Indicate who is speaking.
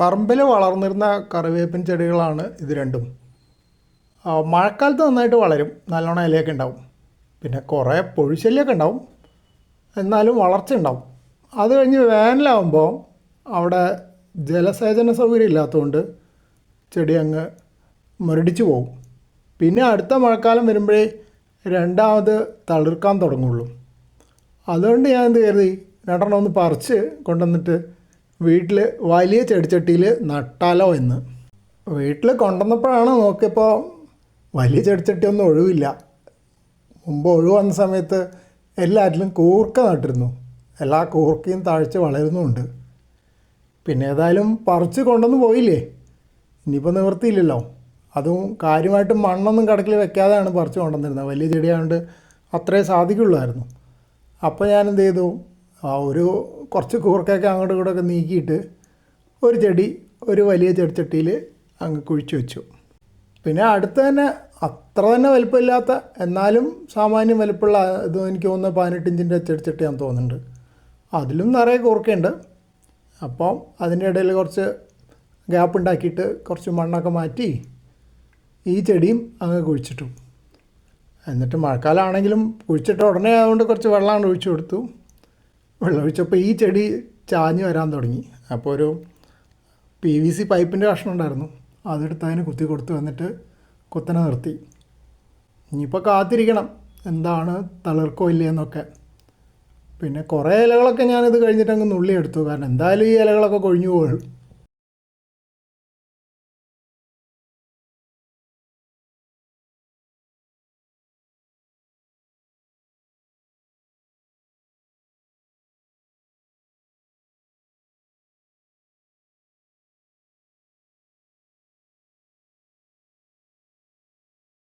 Speaker 1: പറമ്പിൽ വളർന്നിരുന്ന കറിവേപ്പിൻ ചെടികളാണ് ഇത് രണ്ടും. മഴക്കാലത്ത് നന്നായിട്ട് വളരും. നല്ലോണം ഇലയൊക്കെ ഉണ്ടാവും. പിന്നെ കുറേ പൊഴിശല്യമൊക്കെ ഉണ്ടാവും. എന്നാലും വളർച്ച ഉണ്ടാവും. അത് കഴിഞ്ഞ് വേനലാവുമ്പോൾ അവിടെ ജലസേചന സൗകര്യം ഇല്ലാത്തതുകൊണ്ട് ചെടി അങ്ങ് മുരടിച്ച് പോകും. പിന്നെ അടുത്ത മഴക്കാലം വരുമ്പോഴേ രണ്ടാമത് തളിർക്കാൻ തുടങ്ങുള്ളൂ. അതുകൊണ്ട് ഞാൻ എന്ത് കരുതി? രണ്ടെണ്ണം ഒന്ന് പറിച്ച് കൊണ്ടുവന്നിട്ട് വീട്ടിൽ വലിയ ചെടിച്ചട്ടിയിൽ നട്ടാലോ എന്ന്. വീട്ടിൽ കൊണ്ടുവന്നപ്പോഴാണ് നോക്കിയപ്പോൾ വലിയ ചെടിച്ചട്ടിയൊന്നും ഒഴിവില്ല. മുമ്പ് ഒഴിവ് വന്ന സമയത്ത് എല്ലാറ്റിലും കൂർക്ക നട്ടിരുന്നു. എല്ലാ കൂർക്കയും താഴ്ച വളരുന്നുമുണ്ട്. പിന്നെ ഏതായാലും പറിച്ച് കൊണ്ടുവന്ന് പോയില്ലേ? ഇനിയിപ്പോൾ നിവൃത്തിയില്ലല്ലോ. അതും കാര്യമായിട്ട് മണ്ണൊന്നും കടക്കിൽ വെക്കാതെയാണ് പറിച്ച് കൊണ്ടുവന്നിരുന്നത്. വലിയ ചെടിയായതുകൊണ്ട് അത്രേ സാധിക്കുള്ളായിരുന്നു. അപ്പോൾ ഞാൻ എന്ത് ചെയ്തു? ആ ഒരു കുറച്ച് കൂർക്കയൊക്കെ അങ്ങോട്ടും ഇങ്ങോട്ടൊക്കെ നീക്കിയിട്ട് ഒരു ചെടി ഒരു വലിയ ചെടിച്ചട്ടിയിൽ അങ്ങ് കുഴിച്ചു വെച്ചു. പിന്നെ അടുത്ത് തന്നെ അത്ര തന്നെ വലിപ്പമില്ലാത്ത എന്നാലും സാമാന്യം വലിപ്പമുള്ള ഇത് എനിക്ക് തോന്നുന്നത് പതിനെട്ട് ഇഞ്ചിന്റെ ചെടിച്ചട്ടിയാണെന്ന് തോന്നുന്നുണ്ട്. അതിലും നിറയെ കൂർക്കയുണ്ട്. അപ്പം അതിന്റെ ഇടയിൽ കുറച്ച് ഗ്യാപ്പ് ഉണ്ടാക്കിയിട്ട് കുറച്ച് മണ്ണൊക്കെ മാറ്റി ഈ ചെടിയും അങ്ങ് കുഴിച്ചിട്ടു. എന്നിട്ട് മഴക്കാലമാണെങ്കിലും കുഴിച്ചിട്ട് ഉടനെ ആയതുകൊണ്ട് കുറച്ച് വെള്ളമാണ് ഒഴിച്ചു കൊടുത്തു. വെള്ളം ഒഴിച്ചപ്പോൾ ഈ ചെടി ചാഞ്ഞ് വരാൻ തുടങ്ങി. അപ്പോൾ ഒരു പി വി സി പൈപ്പിന്റെ കഷ്ണം ഉണ്ടായിരുന്നു. അതെടുത്ത് അതിന് കുത്തി കൊടുത്ത് വന്നിട്ട് കുത്തനെ നിർത്തി. ഇനിയിപ്പോൾ കാത്തിരിക്കണം. എന്താണ് തളിർക്കോ ഇല്ലയെന്നൊക്കെ പിന്നെ കുറേ ഇലകളൊക്കെ ഞാനിത് കഴിഞ്ഞിട്ട് അങ്ങ് നുള്ളി എടുത്തു കാരണം എന്തായാലും ഈ ഇലകളൊക്കെ കൊഴിഞ്ഞു പോകും